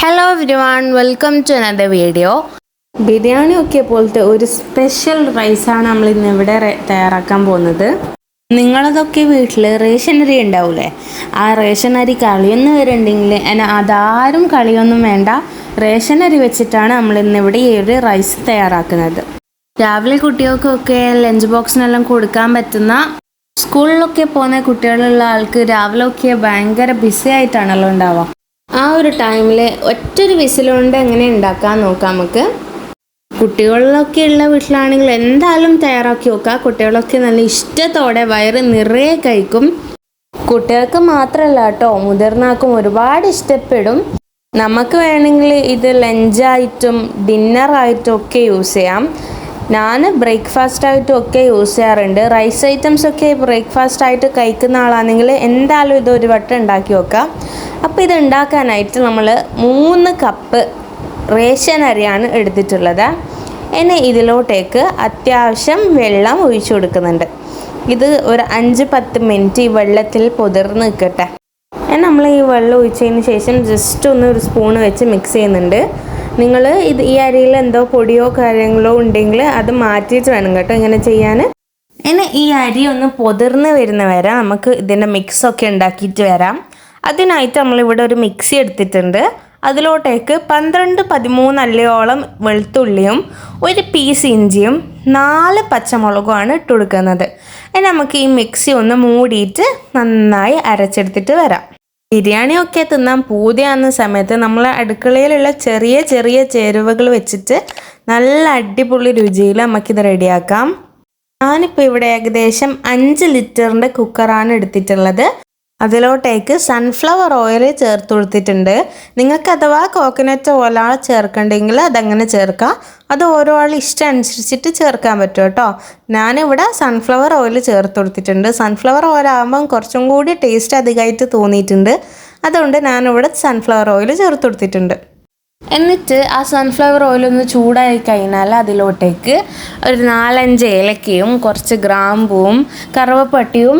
Hello everyone welcome to another video biryani ഒക്കെ പോലത്തെ ഒരു സ്പെഷ്യൽ റൈസാണ് നമ്മൾ ഇന്ന് ഇവിടെ തയ്യാറാക്കാൻ പോകുന്നത്. നിങ്ങളതൊക്കെ വീട്ടിൽ റേഷൻ അരി ഉണ്ടാവൂലേ? ആ റേഷൻ അരി കളിയൊന്നും വരുന്നുണ്ടെങ്കിൽ എന്നെ അതാരും കളിയൊന്നും വേണ്ട. റേഷൻ അരി വെച്ചിട്ടാണ് നമ്മൾ ഇന്ന് ഇവിടെ ഈ ഒരു റൈസ് തയ്യാറാക്കുന്നത്. രാവിലെ കുട്ടികൾക്കൊക്കെ ലഞ്ച് ബോക്സിനെല്ലാം കൊടുക്കാൻ പറ്റുന്ന സ്കൂളിലൊക്കെ പോകുന്ന കുട്ടികളുള്ള ആൾക്ക് രാവിലെ ഒക്കെ ഭയങ്കര ബിസി ആയിട്ടാണല്ലോ ഉണ്ടാവുക. ആ ഒരു ടൈമിൽ ഒറ്റൊരു വിസിലുകൊണ്ട് എങ്ങനെ ഉണ്ടാക്കാൻ നോക്കാം നമുക്ക്? കുട്ടികളിലൊക്കെ ഉള്ള വീട്ടിലാണെങ്കിൽ എന്തായാലും തയ്യാറാക്കി നോക്കുക കുട്ടികളൊക്കെ നല്ല ഇഷ്ടത്തോടെ വയറ് നിറയെ കഴിക്കും. കുട്ടികൾക്ക് മാത്രമല്ല കേട്ടോ മുതിർന്നാക്കും ഒരുപാട് ഇഷ്ടപ്പെടും. നമുക്ക് വേണമെങ്കിൽ ഇത് ലഞ്ചായിട്ടും ഡിന്നറായിട്ടും ഒക്കെ യൂസ് ചെയ്യാം. ഞാൻ ബ്രേക്ക്ഫാസ്റ്റ് ഒക്കെ യൂസ് ചെയ്യാറുണ്ട്. റൈസ് ഐറ്റംസ് ഒക്കെ ബ്രേക്ക്ഫാസ്റ്റ് ആയിട്ട് കഴിക്കുന്ന ആളാണെങ്കിൽ എന്തായാലും ഇത് ഒരു വട്ടം ഉണ്ടാക്കി വെക്കാം അപ്പോൾ ഇത് ഉണ്ടാക്കാനായിട്ട് നമ്മൾ മൂന്ന് കപ്പ് റേഷൻ അരിയാണ് എടുത്തിട്ടുള്ളത്. ഇനി ഇതിലോട്ടേക്ക് അത്യാവശ്യം വെള്ളം ഒഴിച്ചു കൊടുക്കുന്നുണ്ട്. ഇത് ഒരു അഞ്ച് പത്ത് മിനിറ്റ് ഈ വെള്ളത്തിൽ പുതിർന്ന് നിൽക്കട്ടെ. നമ്മൾ ഈ വെള്ളം ഒഴിച്ചതിന് ശേഷം ജസ്റ്റ് ഒന്ന് ഒരു സ്പൂൺ വെച്ച് മിക്സ് ചെയ്യുന്നുണ്ട്. നിങ്ങൾ ഇത് ഈ അരിയിൽ എന്തോ പൊടിയോ കാര്യങ്ങളോ ഉണ്ടെങ്കിൽ അത് മാറ്റിയിട്ട് വേണം കേട്ടോ ഇങ്ങനെ ചെയ്യാൻ. ഇനി ഈ അരി ഒന്ന് പൊതിർന്ന് വരുന്ന വരെ നമുക്ക് ഇതിന്റെ മിക്സൊക്കെ ഉണ്ടാക്കിയിട്ട് വരാം. അതിനായിട്ട് നമ്മളിവിടെ ഒരു മിക്സി എടുത്തിട്ടുണ്ട്. അതിലോട്ടേക്ക് പന്ത്രണ്ട് പതിമൂന്ന് അല്ലയോളം വെളുത്തുള്ളിയും ഒരു പീസ് ഇഞ്ചിയും നാല് പച്ചമുളകുമാണ് ഇട്ട് കൊടുക്കുന്നത്. ഇനി നമുക്ക് ഈ മിക്സി ഒന്ന് മൂടിയിട്ട് നന്നായി അരച്ചെടുത്തിട്ട് വരാം. ബിരിയാണിയൊക്കെ തിന്നാൻ പൂതിയാകുന്ന സമയത്ത് നമ്മൾ അടുക്കളയിലുള്ള ചെറിയ ചെറിയ ചേരുവകൾ വെച്ചിട്ട് നല്ല അടിപൊളി രുചിയിൽ നമുക്കിത് റെഡിയാക്കാം. ഞാനിപ്പോൾ ഇവിടെ ഏകദേശം അഞ്ച് ലിറ്ററിന്റെ കുക്കറാണ് എടുത്തിട്ടുള്ളത്. അതിലോട്ടേക്ക് സൺഫ്ലവർ ഓയിൽ ചേർത്ത് കൊടുത്തിട്ടുണ്ട്. നിങ്ങൾക്ക് അഥവാ കോക്കനട്ട് ഓല ചേർക്കണ്ടെങ്കിൽ അതങ്ങനെ ചേർക്കാം. അത് ഓരോ ആൾ ഇഷ്ടം അനുസരിച്ചിട്ട് ചേർക്കാൻ പറ്റും കേട്ടോ. ഞാനിവിടെ സൺഫ്ലവർ ഓയിൽ ചേർത്ത് കൊടുത്തിട്ടുണ്ട്. സൺഫ്ലവർ ഓയിൽ ആകുമ്പം കുറച്ചും കൂടി ടേസ്റ്റ് അധികമായിട്ട് തോന്നിയിട്ടുണ്ട്. അതുകൊണ്ട് ഞാനിവിടെ സൺഫ്ലവർ ഓയിൽ ചേർത്ത് കൊടുത്തിട്ടുണ്ട്. എന്നിട്ട് ആ സൺഫ്ലവർ ഓയിൽ ഒന്ന് ചൂടായി കഴിഞ്ഞാൽ അതിലോട്ടേക്ക് ഒരു നാലഞ്ച് ഏലക്കയും കുറച്ച് ഗ്രാമ്പുവും കറുവപ്പട്ടിയും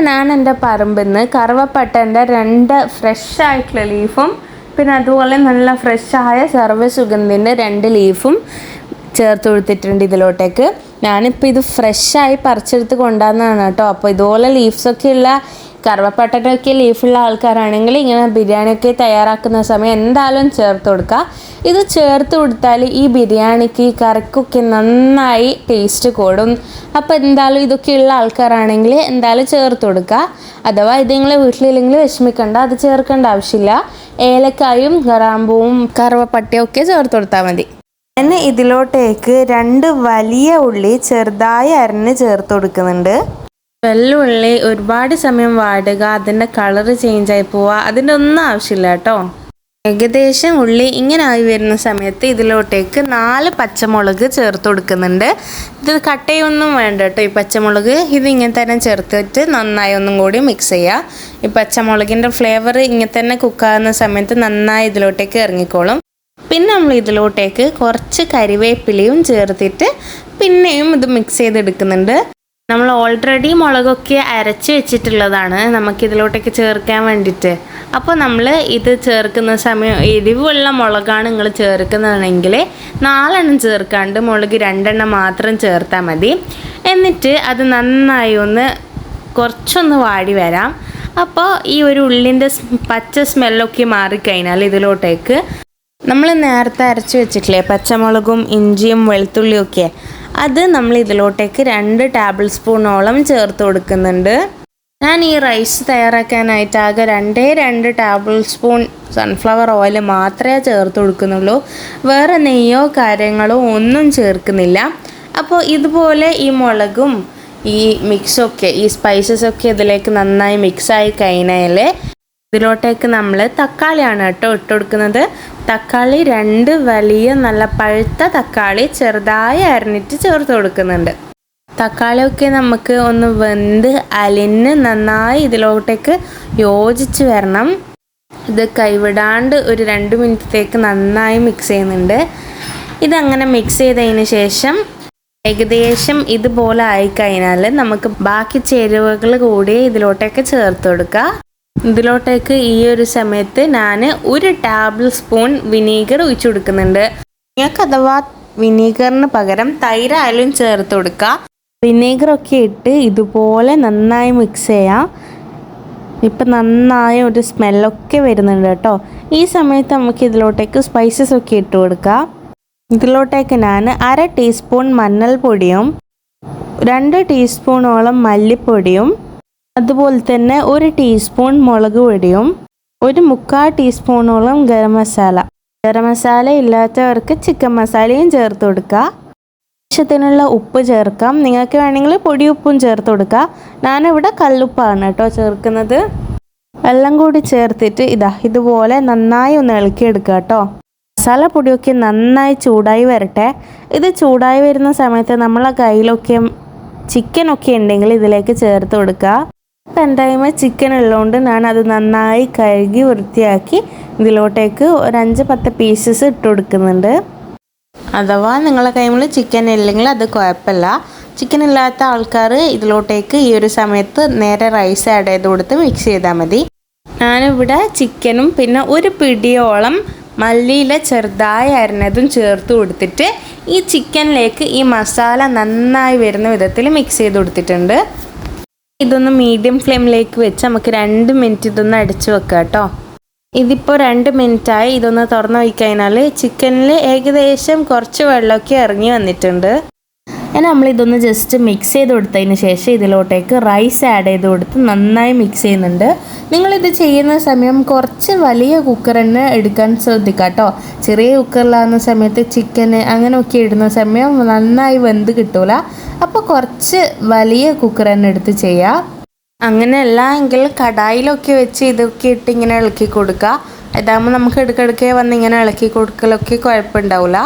ഞാൻ എന്റെ പറമ്പിൽ നിന്ന് കറുവപ്പട്ടന്റെ രണ്ട് ഫ്രഷ് ആയിട്ടുള്ള ലീഫും പിന്നെ അതുപോലെ നല്ല ഫ്രഷായ സർവസുഗന്ധിന്റെ രണ്ട് ലീഫും ചേർത്ത് കൊടുത്തിട്ടുണ്ട് ഇതിലോട്ടേക്ക്. ഞാനിപ്പോൾ ഇത് ഫ്രഷായി പറിച്ചെടുത്ത് കൊണ്ടുവന്നതാണ് കേട്ടോ. അപ്പോൾ ഇതുപോലെ ലീവ്സൊക്കെ ഉള്ള കറുവപ്പട്ടനൊക്കെ ലീഫുള്ള ആൾക്കാരാണെങ്കിൽ ഇങ്ങനെ ബിരിയാണിയൊക്കെ തയ്യാറാക്കുന്ന സമയം എന്തായാലും ചേർത്ത് കൊടുക്കുക. ഇത് ചേർത്ത് കൊടുത്താൽ ഈ ബിരിയാണിക്ക് കറിക്കൊക്കെ നന്നായി ടേസ്റ്റ് കൂടും. അപ്പോൾ എന്തായാലും ഇതൊക്കെ ഉള്ള ആൾക്കാരാണെങ്കിൽ എന്തായാലും ചേർത്ത് കൊടുക്കുക. അഥവാ ഇത് നിങ്ങൾ വീട്ടിലില്ലെങ്കിൽ വിഷമിക്കേണ്ട അത് ചേർക്കേണ്ട ആവശ്യമില്ല. ഏലക്കായും ഗ്രാമ്പൂവും കറുവപ്പട്ടയും ഒക്കെ ചേർത്ത് കൊടുത്താൽ മതി. ഇതിലോട്ടേക്ക് രണ്ട് വലിയ ഉള്ളി ചെറുതായി അരഞ്ഞ് ചേർത്ത് കൊടുക്കുന്നുണ്ട്. വെള്ളുള്ളി ഒരുപാട് സമയം വാടുക അതിന്റെ കളറ് ആയി പോവുക അതിന്റെ ഒന്നും ആവശ്യമില്ല കേട്ടോ. ഏകദേശം ഉള്ളി ഇങ്ങനെ ആയി വരുന്ന സമയത്ത് ഇതിലോട്ടേക്ക് നാല് പച്ചമുളക് ചേർത്ത് കൊടുക്കുന്നുണ്ട്. ഇത് കട്ടയൊന്നും വേണ്ട കേട്ടോ ഈ പച്ചമുളക്. ഇത് ഇങ്ങനെ തന്നെ ചേർത്തിട്ട് നന്നായി ഒന്നും കൂടി മിക്സ് ചെയ്യുക ഈ പച്ചമുളകിന്റെ ഫ്ലേവർ ഇങ്ങനെ തന്നെ കുക്കാകുന്ന സമയത്ത് നന്നായി ഇതിലോട്ടേക്ക് ഇറങ്ങിക്കോളും. പിന്നെ നമ്മൾ ഇതിലോട്ടേക്ക് കുറച്ച് കരിവേപ്പിലയും ചേർത്തിട്ട് പിന്നെയും ഇത് മിക്സ് ചെയ്തെടുക്കുന്നുണ്ട്. നമ്മൾ ഓൾറെഡി മുളകൊക്കെ അരച്ച് വെച്ചിട്ടുള്ളതാണ്. നമുക്കിതിലോട്ടൊക്കെ ചേർക്കാൻ വേണ്ടിയിട്ട്. അപ്പോൾ നമ്മൾ ഇത് ചേർക്കുന്ന സമയം എരിവുള്ള മുളകാണ് നിങ്ങൾ ചേർക്കുന്നതെങ്കിൽ നാലെണ്ണം ചേർക്കാണ്ട് മുളക് രണ്ടെണ്ണം മാത്രം ചേർത്താൽ മതി. എന്നിട്ട് അത് നന്നായി ഒന്ന് കുറച്ചൊന്ന് വാടി വരാം. അപ്പോൾ ഈ ഒരു ഉള്ളിന്റെ പച്ച സ്മെല്ലൊക്കെ മാറിക്കഴിഞ്ഞാൽ ഇതിലോട്ടേക്ക് നമ്മൾ നേരത്തെ അരച്ച് വെച്ചിട്ടില്ലേ പച്ചമുളകും ഇഞ്ചിയും വെളുത്തുള്ളിയും ഒക്കെ അത് നമ്മൾ ഇതിലോട്ടേക്ക് രണ്ട് ടേബിൾ സ്പൂണോളം ചേർത്ത് കൊടുക്കുന്നുണ്ട്. ഞാൻ ഈ റൈസ് തയ്യാറാക്കാനായിട്ട് ആകെ രണ്ടേ രണ്ട് ടേബിൾ സ്പൂൺ സൺഫ്ലവർ ഓയിൽ മാത്രമേ ചേർത്ത് കൊടുക്കുന്നുള്ളൂ. വേറെ നെയ്യോ കാര്യങ്ങളോ ഒന്നും ചേർക്കുന്നില്ല. അപ്പോൾ ഇതുപോലെ ഈ മുളകും ഈ മിക്സൊക്കെ ഈ സ്പൈസസ് ഒക്കെ ഇതിലേക്ക് നന്നായി മിക്സായി കഴിഞ്ഞാൽ ഇതിലോട്ടേക്ക് നമ്മൾ തക്കാളിയാണ് കേട്ടോ ഇട്ട് കൊടുക്കുന്നത്. തക്കാളി രണ്ട് വലിയ നല്ല പഴുത്ത തക്കാളി ചെറുതായി അരിഞ്ഞിട്ട് ചേർത്ത് കൊടുക്കുന്നുണ്ട്. തക്കാളിയൊക്കെ നമുക്ക് ഒന്ന് വെന്ത് അലിഞ്ഞ് നന്നായി ഇതിലോട്ടേക്ക് യോജിച്ച് വരണം. ഇത് കൈവിടാണ്ട് ഒരു രണ്ട് മിനിറ്റത്തേക്ക് നന്നായി മിക്സ് ചെയ്യുന്നുണ്ട്. ഇതങ്ങനെ മിക്സ് ചെയ്തതിന് ശേഷം ഏകദേശം ഇതുപോലെ ആയിക്കഴിഞ്ഞാൽ നമുക്ക് ബാക്കി ചേരുവകൾ കൂടി ഇതിലോട്ടൊക്കെ ചേർത്ത് കൊടുക്കുക ഇതിലോട്ടേക്ക് ഈ ഒരു സമയത്ത് ഞാൻ ഒരു ടേബിൾ സ്പൂൺ വിനീഗർ ഒഴിച്ചു കൊടുക്കുന്നുണ്ട്. നിങ്ങൾക്ക് അഥവാ വിനീഗറിന് പകരം തൈരായാലും ചേർത്ത് കൊടുക്കുക വിനീഗറൊക്കെ ഇട്ട് ഇതുപോലെ നന്നായി മിക്സ് ചെയ്യാം. ഇപ്പം നന്നായ ഒരു സ്മെല്ലൊക്കെ വരുന്നുണ്ട് കേട്ടോ. ഈ സമയത്ത് നമുക്ക് ഇതിലോട്ടേക്ക് സ്പൈസസ് ഒക്കെ ഇട്ട് കൊടുക്കാം. ഇതിലോട്ടേക്ക് ഞാൻ അര ടീസ്പൂൺ മഞ്ഞൾപ്പൊടിയും രണ്ട് ടീസ്പൂണോളം മല്ലിപ്പൊടിയും അതുപോലെ തന്നെ ഒരു ടീസ്പൂൺ മുളക് പൊടിയും ഒരു മുക്കാൽ ടീസ്പൂണോളം ഗരം മസാല. ഗരം മസാല ഇല്ലാത്തവർക്ക് ചിക്കൻ മസാലയും ചേർത്ത് കൊടുക്കുക. ആവശ്യത്തിനുള്ള ഉപ്പ് ചേർക്കാം. നിങ്ങൾക്ക് വേണമെങ്കിൽ പൊടി ഉപ്പും ചേർത്ത് കൊടുക്കുക. ഞാനിവിടെ കല്ലുപ്പാണ് കേട്ടോ ചേർക്കുന്നത്. വെള്ളം കൂടി ചേർത്തിട്ട് ഇതാ ഇതുപോലെ നന്നായി ഒന്ന് ഇളക്കിയെടുക്കുക കേട്ടോ. മസാല പൊടിയൊക്കെ നന്നായി ചൂടായി വരട്ടെ. ഇത് ചൂടായി വരുന്ന സമയത്ത് നമ്മളെ കയ്യിലൊക്കെ ചിക്കനൊക്കെ ഉണ്ടെങ്കിൽ ഇതിലേക്ക് ചേർത്ത് കൊടുക്കുക. ഇപ്പം എന്റെ ചിക്കൻ ഉള്ളതുകൊണ്ട് ഞാൻ അത് നന്നായി കഴുകി വൃത്തിയാക്കി ഇതിലോട്ടേക്ക് ഒരു അഞ്ച് പത്ത് പീസസ് ഇട്ട് കൊടുക്കുന്നുണ്ട്. അഥവാ നിങ്ങളെ കൈമിൽ ചിക്കൻ ഇല്ലെങ്കിൽ അത് കുഴപ്പമില്ല. ചിക്കൻ ഇല്ലാത്ത ആൾക്കാർ ഇതിലോട്ടേക്ക് ഈ ഒരു സമയത്ത് നേരെ റൈസ് ആഡ് ചെയ്ത് കൊടുത്ത് മിക്സ് ചെയ്താൽ മതി. ഞാനിവിടെ ചിക്കനും പിന്നെ ഒരു പിടിയോളം മല്ലിയില ചെറുതായി അരിഞ്ഞതും ചേർത്ത് കൊടുത്തിട്ട് ഈ ചിക്കനിലേക്ക് ഈ മസാല നന്നായി വരുന്ന വിധത്തിൽ മിക്സ് ചെയ്ത് കൊടുത്തിട്ടുണ്ട്. ഇതൊന്ന് മീഡിയം ഫ്ലെയിമിലേക്ക് വെച്ച് നമുക്ക് രണ്ട് മിനിറ്റ് ഇതൊന്ന് അടിച്ചു വെക്കാം കേട്ടോ. ഇതിപ്പോൾ രണ്ട് മിനിറ്റായി ഇതൊന്ന് തുറന്നു വയ്ക്കഴിഞ്ഞാൽ ചിക്കനിൽ ഏകദേശം കുറച്ച് വെള്ളമൊക്കെ ഇറങ്ങി വന്നിട്ടുണ്ട്. ഇനി നമ്മളിതൊന്ന് ജസ്റ്റ് മിക്സ് ചെയ്ത് കൊടുത്തതിന് ശേഷം ഇതിലോട്ടേക്ക് റൈസ് ആഡ് ചെയ്ത് കൊടുത്ത് നന്നായി മിക്സ് ചെയ്യുന്നുണ്ട്. നിങ്ങളിത് ചെയ്യുന്ന സമയം കുറച്ച് വലിയ കുക്കർ തന്നെ എടുക്കാൻ ശ്രദ്ധിക്കുക കേട്ടോ ചെറിയ കുക്കറിലാകുന്ന സമയത്ത് ചിക്കന് അങ്ങനെയൊക്കെ ഇടുന്ന സമയം നന്നായി വെന്ത് കിട്ടൂല. അപ്പോൾ കുറച്ച് വലിയ കുക്കർ തന്നെ എടുത്ത് ചെയ്യുക അങ്ങനെയല്ല എങ്കിൽ കടായിലൊക്കെ വെച്ച് ഇതൊക്കെ ഇട്ട് ഇങ്ങനെ ഇളക്കി കൊടുക്കുക ഇതാകുമ്പോൾ നമുക്ക് ഇടയ്ക്കിടയ്ക്ക് വന്ന് ഇങ്ങനെ ഇളക്കി കൊടുക്കലൊക്കെ കുഴപ്പമുണ്ടാവില്ല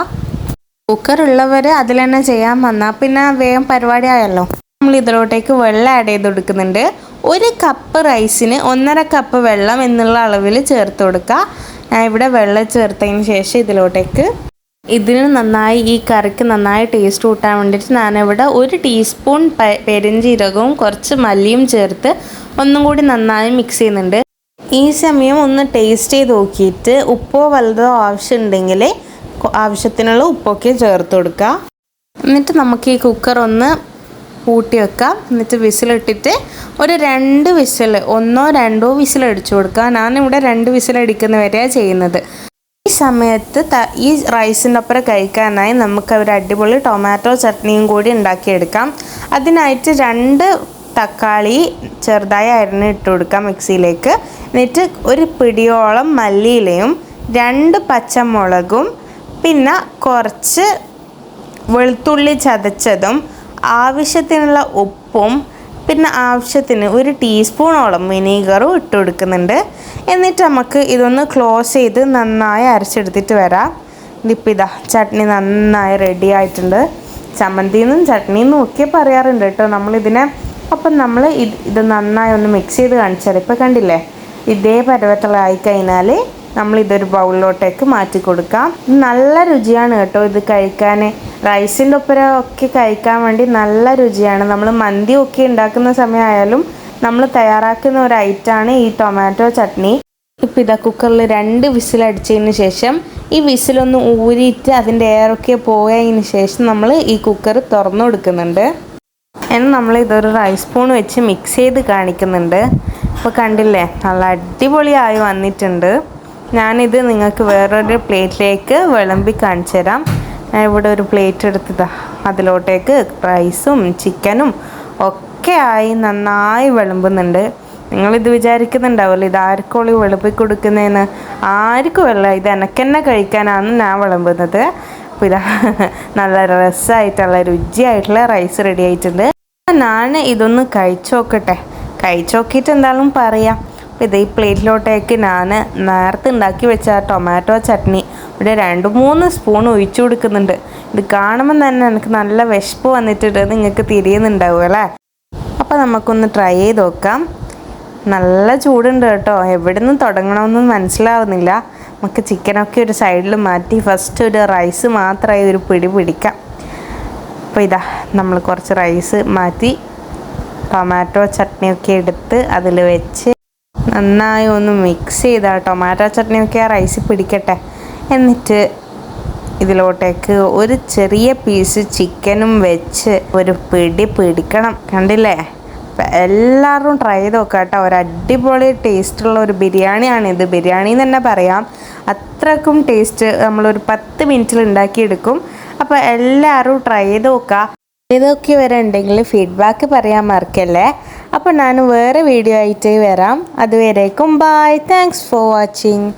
കുക്കർ ഉള്ളവർ അതിൽ തന്നെ ചെയ്യാൻ വന്നാൽ പിന്നെ വേഗം പരിപാടി ആയല്ലോ. നമ്മൾ ഇതിലോട്ടേക്ക് വെള്ളം ആഡ് ചെയ്ത് കൊടുക്കുന്നുണ്ട്. ഒരു കപ്പ് റൈസിന് ഒന്നര കപ്പ് വെള്ളം എന്നുള്ള അളവിൽ ചേർത്ത് കൊടുക്കുക ഞാൻ ഇവിടെ വെള്ളം ചേർത്തതിന് ശേഷം ഇതിലോട്ടേക്ക് ഇതിന് നന്നായി ഈ കറിക്ക് നന്നായി ടേസ്റ്റ് കൂട്ടാൻ വേണ്ടിയിട്ട് ഞാനിവിടെ ഒരു ടീസ്പൂൺ പെരിഞ്ചീരകവും കുറച്ച് മല്ലിയും ചേർത്ത് ഒന്നും കൂടി നന്നായി മിക്സ് ചെയ്യുന്നുണ്ട്. ഈ സമയം ഒന്ന് ടേസ്റ്റ് ചെയ്ത് നോക്കിയിട്ട് ഉപ്പോ വലുതോ ആവശ്യമുണ്ടെങ്കിൽ ആവശ്യത്തിനുള്ള ഉപ്പൊക്കെ ചേർത്ത് കൊടുക്കുക എന്നിട്ട് നമുക്ക് ഈ കുക്കർ ഒന്ന് കൂട്ടി വെക്കാം. എന്നിട്ട് വിസിലിട്ടിട്ട് ഒരു രണ്ട് വിസിൽ ഒന്നോ രണ്ടോ വിസിൽ അടിച്ചു കൊടുക്കുക ഞാനിവിടെ രണ്ട് വിസിൽ അടിക്കുന്ന വരെയാണ് ചെയ്യുന്നത്. ഈ സമയത്ത് ഈ റൈസിന്റെ ഒപ്പം കഴിക്കാനായി നമുക്ക് ഒരു അടിപൊളി ടൊമാറ്റോ ചട്നിയും കൂടി ഉണ്ടാക്കിയെടുക്കാം. അതിനായിട്ട് രണ്ട് തക്കാളി ചെറുതായി അരിഞ്ഞ് ഇട്ട് കൊടുക്കാം മിക്സിയിലേക്ക്. എന്നിട്ട് ഒരു പിടിയോളം മല്ലിയിലയും രണ്ട് പച്ചമുളകും പിന്നെ കുറച്ച് വെളുത്തുള്ളി ചതച്ചതും ആവശ്യത്തിനുള്ള ഉപ്പും പിന്നെ ആവശ്യത്തിന് ഒരു ടീസ്പൂണോളം വിനീഗറും ഇട്ട് കൊടുക്കുന്നുണ്ട്. എന്നിട്ട് നമുക്ക് ഇതൊന്ന് ക്ലോസ് ചെയ്ത് നന്നായി അരച്ചെടുത്തിട്ട് വരാം. ഇതിപ്പോൾ ഇതാ ചട്നി നന്നായി റെഡി ആയിട്ടുണ്ട്. ചമ്മന്തിന്നും ചട്നിന്നും ഒക്കെ പറയാറുണ്ട് കേട്ടോ നമ്മളിതിനെ. അപ്പം നമ്മൾ ഇത് ഇത് നന്നായി ഒന്ന് മിക്സ് ചെയ്ത് കാണിച്ചാൽ ഇപ്പോൾ കണ്ടില്ലേ? ഇതേ പരുവത്തിലായി കഴിഞ്ഞാൽ നമ്മൾ ഇതൊരു ബൗളിലോട്ടേക്ക് മാറ്റി കൊടുക്കാം. നല്ല രുചിയാണ് കേട്ടോ ഇത് കഴിക്കാൻ റൈസിന്റെ ഒപ്പര ഒക്കെ കഴിക്കാൻ വേണ്ടി നല്ല രുചിയാണ്. നമ്മൾ മന്തി ഒക്കെ ഉണ്ടാക്കുന്ന സമയമായാലും നമ്മൾ തയ്യാറാക്കുന്ന ഒരു ഐറ്റമാണ് ഈ ടൊമാറ്റോ ചട്നി. ഇപ്പം ഇതാ കുക്കറിൽ രണ്ട് വിസിൽ അടിച്ചതിന് ശേഷം ഈ വിസിലൊന്ന് ഊരിയിട്ട് അതിന്റെ എയറൊക്കെ പോയതിന് ശേഷം നമ്മൾ ഈ കുക്കർ തുറന്നു കൊടുക്കുന്നുണ്ട്. എന്നാൽ നമ്മൾ ഇതൊരു റൈസ് സ്പൂൺ വെച്ച് മിക്സ് ചെയ്ത് കാണിക്കുന്നുണ്ട്. അപ്പോൾ കണ്ടില്ലേ? നല്ല അടിപൊളിയായി വന്നിട്ടുണ്ട്. ഞാനിത് നിങ്ങൾക്ക് വേറൊരു പ്ലേറ്റിലേക്ക് വിളമ്പി കാണിച്ചു തരാം ഞാൻ ഇവിടെ ഒരു പ്ലേറ്റ് എടുത്തതാ. അതിലോട്ടേക്ക് റൈസും ചിക്കനും ഒക്കെ ആയി നന്നായി വിളമ്പുന്നുണ്ട്. നിങ്ങളിത് വിചാരിക്കുന്നുണ്ടാവുമല്ലോ ഇത് ആർക്കോളി വിളമ്പി കൊടുക്കുന്നതെന്ന്? ആർക്കുമല്ല ഇത് എനക്കെന്നെ കഴിക്കാനാണ് ഞാൻ വിളമ്പുന്നത്. അപ്പോൾ ഇതാ നല്ല രസമായിട്ടുള്ള രുചിയായിട്ടുള്ള റൈസ് റെഡി ആയിട്ടുണ്ട്. ഞാൻ ഇതൊന്ന് കഴിച്ചു നോക്കട്ടെ. കഴിച്ചു നോക്കിയിട്ട് എന്തായാലും പറയാം. ഇത് ഈ പ്ലേറ്റിലോട്ടേക്ക് ഞാൻ നേരത്തെ ഉണ്ടാക്കി വെച്ച ടൊമാറ്റോ ചട്നി ഇവിടെ രണ്ട് മൂന്ന് സ്പൂൺ ഒഴിച്ചു കൊടുക്കുന്നുണ്ട്. ഇത് കാണുമ്പോൾ തന്നെ എനിക്ക് നല്ല വിശപ്പ് വന്നിട്ടുണ്ട്. നിങ്ങൾക്ക് തിരിയുന്നുണ്ടാവും അല്ലേ? അപ്പോൾ നമുക്കൊന്ന് ട്രൈ ചെയ്ത് നോക്കാം. നല്ല ചൂടുണ്ട് കേട്ടോ. എവിടെ നിന്ന് തുടങ്ങണമെന്നും മനസ്സിലാവുന്നില്ല. നമുക്ക് ചിക്കനൊക്കെ ഒരു സൈഡിൽ മാറ്റി ഫസ്റ്റ് ഒരു റൈസ് മാത്രമായി ഒരു പിടി പിടിക്കാം. അപ്പോൾ ഇതാ നമ്മൾ കുറച്ച് റൈസ് മാറ്റി ടൊമാറ്റോ ചട്നിയൊക്കെ എടുത്ത് അതിൽ വെച്ച് നന്നായി ഒന്ന് മിക്സ് ചെയ്താൽ ടൊമാറ്റോ ചട്നിയൊക്കെ ആ റൈസ് പിടിക്കട്ടെ. എന്നിട്ട് ഇതിലോട്ടേക്ക് ഒരു ചെറിയ പീസ് ചിക്കനും വെച്ച് ഒരു പിടി പിടിക്കണം. കണ്ടില്ലേ? എല്ലാവരും ട്രൈ ചെയ്ത് നോക്കുക കേട്ടോ ഒരു അടിപൊളി ടേസ്റ്റുള്ള ഒരു ബിരിയാണിയാണിത് ബിരിയാണി എന്ന് തന്നെ പറയാം. അത്രക്കും ടേസ്റ്റ് നമ്മളൊരു പത്ത് മിനിറ്റിൽ ഉണ്ടാക്കിയെടുക്കും. അപ്പോൾ എല്ലാവരും ട്രൈ ചെയ്ത് നോക്കുക ഇതൊക്കെ വരെ ഉണ്ടെങ്കിൽ ഫീഡ്ബാക്ക് പറയാൻ മറക്കല്ലേ? അപ്പോൾ ഞാൻ വേറെ വീഡിയോ ആയിട്ട് വരാം. അതുവരേക്കും ബൈ താങ്ക്സ് ഫോർ വാച്ചിങ്